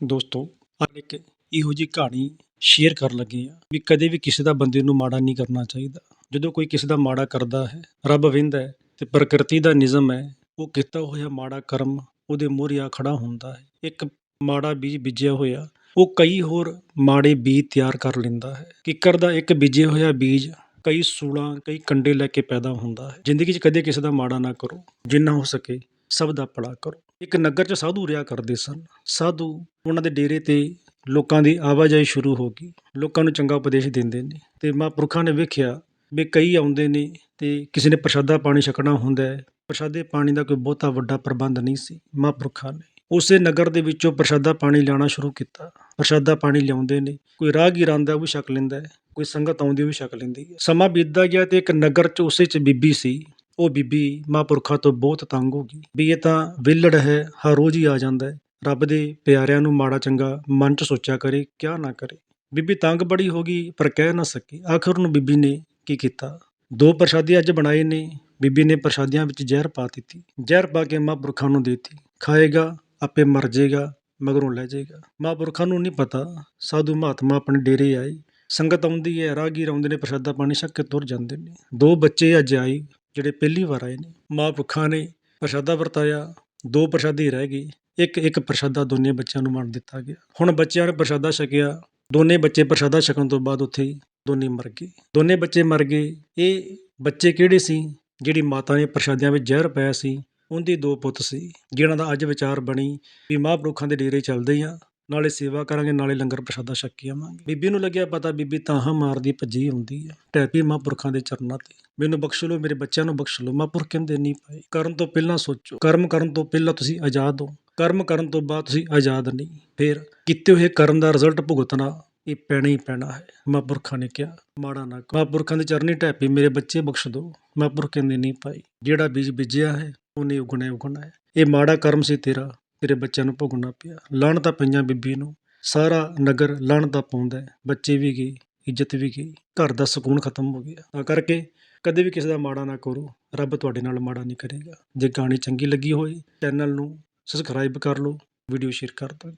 ਦੋਸਤੋ, ਅੱਜ ਇੱਕ ਇਹੋ ਜਿਹੀ ਕਹਾਣੀ ਸ਼ੇਅਰ ਕਰਨ ਲੱਗੇ ਆ ਵੀ ਕਦੇ ਵੀ ਕਿਸੇ ਦਾ ਬੰਦੇ ਨੂੰ ਮਾੜਾ ਨਹੀਂ ਕਰਨਾ ਚਾਹੀਦਾ। ਜਦੋਂ ਕੋਈ ਕਿਸੇ ਦਾ ਮਾੜਾ ਕਰਦਾ ਹੈ, ਰੱਬ ਵਹਿੰਦਾ ਹੈ ਤੇ ਪ੍ਰਕਿਰਤੀ ਦਾ ਨਿਯਮ ਹੈ, ਉਹ ਕੀਤਾ ਹੋਇਆ ਮਾੜਾ ਕਰਮ ਉਹਦੇ ਮੂਹਰੇ ਆ ਖੜਾ ਹੁੰਦਾ ਹੈ। ਇੱਕ ਮਾੜਾ ਬੀਜ ਬੀਜਿਆ ਹੋਇਆ, ਉਹ ਕਈ ਹੋਰ ਮਾੜੇ ਬੀਜ ਤਿਆਰ ਕਰ ਲੈਂਦਾ ਹੈ। ਕਿੱਕਰ ਦਾ ਇੱਕ ਬੀਜਿਆ ਹੋਇਆ ਬੀਜ ਕਈ ਸੂਲਾਂ, ਕਈ ਕੰਡੇ ਲੈ ਕੇ ਪੈਦਾ ਹੁੰਦਾ ਹੈ। ਜ਼ਿੰਦਗੀ 'ਚ ਕਦੇ ਕਿਸੇ ਦਾ ਮਾੜਾ ਨਾ ਕਰੋ, ਜਿੰਨਾ ਹੋ ਸਕੇ ਸਭ ਦਾ ਭਲਾ ਕਰੋ। ਇੱਕ ਨਗਰ 'ਚ ਸਾਧੂ ਰਿਹਾ ਕਰਦੇ ਸਨ। ਸਾਧੂ ਉਹਨਾਂ ਦੇ ਡੇਰੇ ਤੇ ਲੋਕਾਂ ਦੀ ਆਵਾਜਾਈ ਸ਼ੁਰੂ ਹੋ ਗਈ। ਲੋਕਾਂ ਨੂੰ ਚੰਗਾ ਉਪਦੇਸ਼ ਦਿੰਦੇ ਨੇ ਤੇ ਮਹਾਂਪੁਰਖਾਂ ਨੇ ਵੇਖਿਆ ਵੀ ਕਈ ਆਉਂਦੇ ਨੇ ਤੇ ਕਿਸੇ ਨੇ ਪ੍ਰਸ਼ਾਦਾ ਪਾਣੀ ਛਕਣਾ ਹੁੰਦਾ ਹੈ। ਪ੍ਰਸ਼ਾਦੇ ਪਾਣੀ ਦਾ ਕੋਈ ਬਹੁਤਾ ਵੱਡਾ ਪ੍ਰਬੰਧ ਨਹੀਂ ਸੀ। ਮਹਾਂਪੁਰਖਾਂ ਨੇ ਉਸੇ ਨਗਰ ਦੇ ਵਿੱਚੋਂ ਪ੍ਰਸ਼ਾਦਾ ਪਾਣੀ ਲਿਆਉਣਾ ਸ਼ੁਰੂ ਕੀਤਾ। ਪ੍ਰਸ਼ਾਦਾ ਪਾਣੀ ਲਿਆਉਂਦੇ ਨੇ, ਕੋਈ ਰਾਹਗੀਰ ਆਉਂਦਾ ਉਹ ਵੀ ਛਕ ਲੈਂਦਾ ਹੈ, ਕੋਈ ਸੰਗਤ ਆਉਂਦੀ ਉਹ ਵੀ ਛਕ ਲੈਂਦੀ ਹੈ। ਸਮਾਂ ਬੀਤਦਾ ਗਿਆ ਤੇ ਇੱਕ ਨਗਰ 'ਚ ਉਸੇ 'ਚ ਬੀਬੀ ਸੀ। ਉਹ ਬੀਬੀ ਮਹਾਂਪੁਰਖਾਂ ਤੋਂ ਬਹੁਤ ਤੰਗ ਹੋ ਗਈ। ਵੀ ਇਹ ਤਾਂ ਵਿਹਲੜ ਹੈ, ਹਰ ਰੋਜ਼ ਹੀ ਆ ਜਾਂਦਾ ਹੈ। ਰੱਬ ਦੇ ਪਿਆਰਿਆਂ ਨੂੰ ਮਾੜਾ ਚੰਗਾ ਮਨ 'ਚ ਸੋਚਿਆ ਕਰੇ, ਕਿਆ ਨਾ ਕਰੇ। ਬੀਬੀ ਤੰਗ ਬੜੀ ਹੋ ਗਈ, ਪਰ ਕਹਿ ਨਾ ਸਕੀ। ਆਖਰ ਨੂੰ ਬੀਬੀ ਨੇ ਕੀ ਕੀਤਾ? ਦੋ ਪ੍ਰਸ਼ਾਦੇ ਅੱਜ ਬਣਾਏ ਨੇ। ਬੀਬੀ ਨੇ ਪ੍ਰਸ਼ਾਦਿਆਂ ਵਿੱਚ ਜ਼ਹਿਰ ਪਾ ਦਿੱਤੀ। ਜ਼ਹਿਰ ਪਾ ਕੇ ਮਹਾਂਪੁਰਖਾਂ ਨੂੰ ਦੇਤੀ। ਖਾਏਗਾ, ਆਪੇ ਮਰ ਜਾਏਗਾ ਮਗਰੋਂ ਲੈ ਜਾਏਗਾ ਮਹਾਂਪੁਰਖਾਂ ਨੂੰ ਨਹੀਂ ਪਤਾ, ਸਾਧੂ ਮਹਾਤਮਾ ਆਪਣੇ ਡੇਰੇ ਆਏ। ਸੰਗਤ ਆਉਂਦੀ ਹੈ, ਰਾਹਗੀਰ ਆਉਂਦੇ ਨੇ, ਪ੍ਰਸ਼ਾਦਾ ਪਾਣੀ ਛੱਕ ਕੇ ਤੁਰ ਜਾਂਦੇ ਨੇ। ਦੋ ਬੱਚੇ ਅੱਜ ਆਏ। ਜਿਹੜੇ ਪਹਿਲੀ ਵਾਰ ਆਏ ਨੇ ਮਹਾਂਪੁਰਖਾਂ ਨੇ ਪ੍ਰਸ਼ਾਦਾ ਵਰਤਾਇਆ, ਦੋ ਪ੍ਰਸ਼ਾਦੇ ਰਹਿ ਗਏ, ਇੱਕ ਇੱਕ ਪ੍ਰਸ਼ਾਦਾ ਦੋਨੇ ਬੱਚਿਆਂ ਨੂੰ ਵੰਡ ਦਿੱਤਾ ਗਿਆ। ਹੁਣ ਬੱਚਿਆਂ ਨੇ ਪ੍ਰਸ਼ਾਦਾ ਛਕਿਆ, ਦੋਨੇ ਬੱਚੇ ਪ੍ਰਸ਼ਾਦਾ ਛਕਣ ਤੋਂ ਬਾਅਦ ਉੱਥੇ ਦੋਨੇ ਮਰ ਗਏ। ਦੋਨੇ ਬੱਚੇ ਮਰ ਗਏ, ਇਹ ਬੱਚੇ ਕਿਹੜੇ ਸੀ? ਜਿਹੜੀ ਮਾਤਾ ਨੇ ਪ੍ਰਸ਼ਾਦਿਆਂ ਵਿੱਚ ਜ਼ਹਿਰ ਪਾਇਆ ਸੀ, ਉਹਦੇ ਦੋ ਪੁੱਤ ਸੀ ਜਿਹਨਾਂ ਦਾ ਅੱਜ ਵਿਚਾਰ ਬਣੀ ਵੀ ਮਹਾਂਪੁਰਖਾਂ ਦੇ ਡੇਰੇ ਚੱਲਦੇ ਆ। ਨਾਲੇ ਸੇਵਾ ਕਰਾਂਗੇ, ਨਾਲੇ ਲੰਗਰ ਪ੍ਰਸ਼ਾਦਾ ਛਕ ਕੇ ਆਵਾਂਗੇ। ਬੀਬੀ ਨੂੰ ਲੱਗਿਆ ਪਤਾ ਬੀਬੀ ਤਾਹਾਂ ਮਾਰਦੀ ਭੱਜੀ ਆਉਂਦੀ ਆ। ਟੈਪੀ ਮਹਾਂਪੁਰਖਾਂ ਦੇ ਚਰਨਾਂ ਤੇ। ਮੈਨੂੰ ਬਖਸ਼ ਲਓ, ਮੇਰੇ ਬੱਚਿਆਂ ਨੂੰ ਬਖਸ਼ ਲਓ। ਮਹਾਂਪੁਰਖ ਕਹਿੰਦੇ ਨਹੀਂ ਪਾਏ ਕਰਨ ਤੋਂ ਪਹਿਲਾਂ ਸੋਚੋ। ਕਰਮ ਕਰਨ ਤੋਂ ਪਹਿਲਾਂ ਤੁਸੀਂ ਆਜ਼ਾਦ ਹੋ। ਕਰਮ ਕਰਨ ਤੋਂ ਬਾਅਦ ਤੁਸੀਂ ਆਜ਼ਾਦ ਨਹੀਂ। ਫਿਰ ਕੀਤੇ ਹੋਏ ਕਰਮ ਦਾ ਰਿਜ਼ਲਟ ਭੁਗਤਣਾ ਇਹ ਪੈਣਾ ਹੀ ਪੈਣਾ ਹੈ। ਮਹਾਂਪੁਰਖਾਂ ਨੇ ਕਿਹਾ, ਮਾੜਾ ਨਾ ਕਰੋ। ਮਹਾਂਪੁਰਖਾਂ ਦੇ ਚਰਨੀ ਟੈਪੀ, ਮੇਰੇ ਬੱਚੇ ਬਖਸ਼ ਦਿਓ ਮਹਾਂਪੁਰਖ ਕਹਿੰਦੇ ਨਹੀਂ ਪਾਈ ਜਿਹੜਾ ਬੀਜ ਬੀਜਿਆ ਹੈ, ਉਹਨੇ ਉਗਣਾ ਹੀ ਉਗਣਾ ਹੈ ਇਹ ਮਾੜਾ ਕਰਮ ਸੀ ਤੇਰਾ। ਤੇਰੇ ਬੱਚਿਆਂ ਨੂੰ ਭੋਗਣਾ ਪਿਆ। ਲਾਹਣਤਾਂ ਪਈਆਂ ਬੀਬੀ ਨੂੰ। ਸਾਰਾ ਨਗਰ ਲਾਹਣਤਾਂ ਪਾਉਂਦਾ ਹੈ। ਬੱਚੇ ਵੀ ਗਏ, ਇੱਜ਼ਤ ਵੀ ਗਈ। ਘਰ ਦਾ ਸਕੂਨ ਖਤਮ ਹੋ ਗਿਆ। ਤਾਂ ਕਰਕੇ ਕਦੇ ਵੀ ਕਿਸੇ ਦਾ ਮਾੜਾ ਨਾ ਕਰੋ। ਰੱਬ ਤੁਹਾਡੇ ਨਾਲ ਮਾੜਾ ਨਹੀਂ ਕਰੇਗਾ। ਜੇ ਕਹਾਣੀ ਚੰਗੀ ਲੱਗੀ ਹੋਏ ਚੈਨਲ ਨੂੰ ਸਬਸਕ੍ਰਾਈਬ ਕਰ ਲਓ ਵੀਡੀਓ ਸ਼ੇਅਰ ਕਰ ਦਿਓ।